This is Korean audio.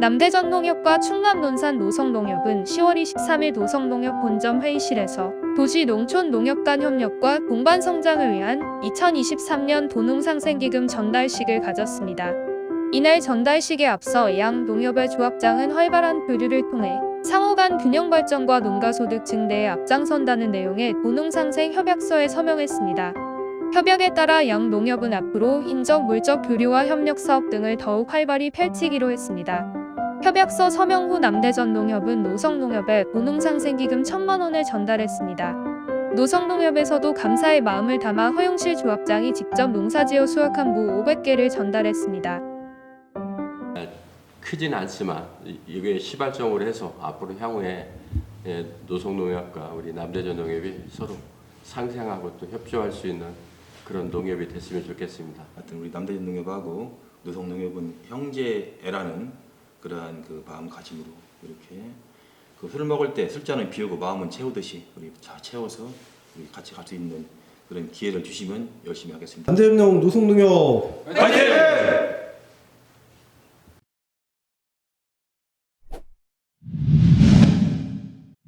남대전 농협과 충남 논산 노성농협은 10월 23일 노성농협 본점 회의실에서 도시농촌농협 간 협력과 동반 성장을 위한 2023년 도농상생기금 전달식을 가졌습니다. 이날 전달식에 앞서 양 농협의 조합장은 활발한 교류를 통해 상호 간 균형 발전과 농가 소득 증대에 앞장선다는 내용의 도농상생 협약서에 서명했습니다. 협약에 따라 양 농협은 앞으로 인적 물적 교류와 협력 사업 등을 더욱 활발히 펼치기로 했습니다. 협약서 서명 후 남대전 농협은 노성농협에 도농상생기금 1천만 원을 전달했습니다. 노성농협에서도 감사의 마음을 담아 허용실 조합장이 직접 농사지어 수확한 무 500개를 전달했습니다. 크진 않지만 이- 이게 시발점으로 해서 앞으로 향후에 예, 노성농협과 우리 남대전 농협이 서로 상생하고 또 협조할 수 있는 그런 농협이 됐으면 좋겠습니다. 하여튼 우리 남대전 농협하고 노성 농협은 형제애라는 그러한 그 마음가짐으로 이렇게 그술 먹을 때 술잔을 비우고 마음은 채우듯이 우리 잘 채워서 우리 같이 갈 수 있는 그런 기회를 주시면 열심히 하겠습니다. 남대문용 노송농협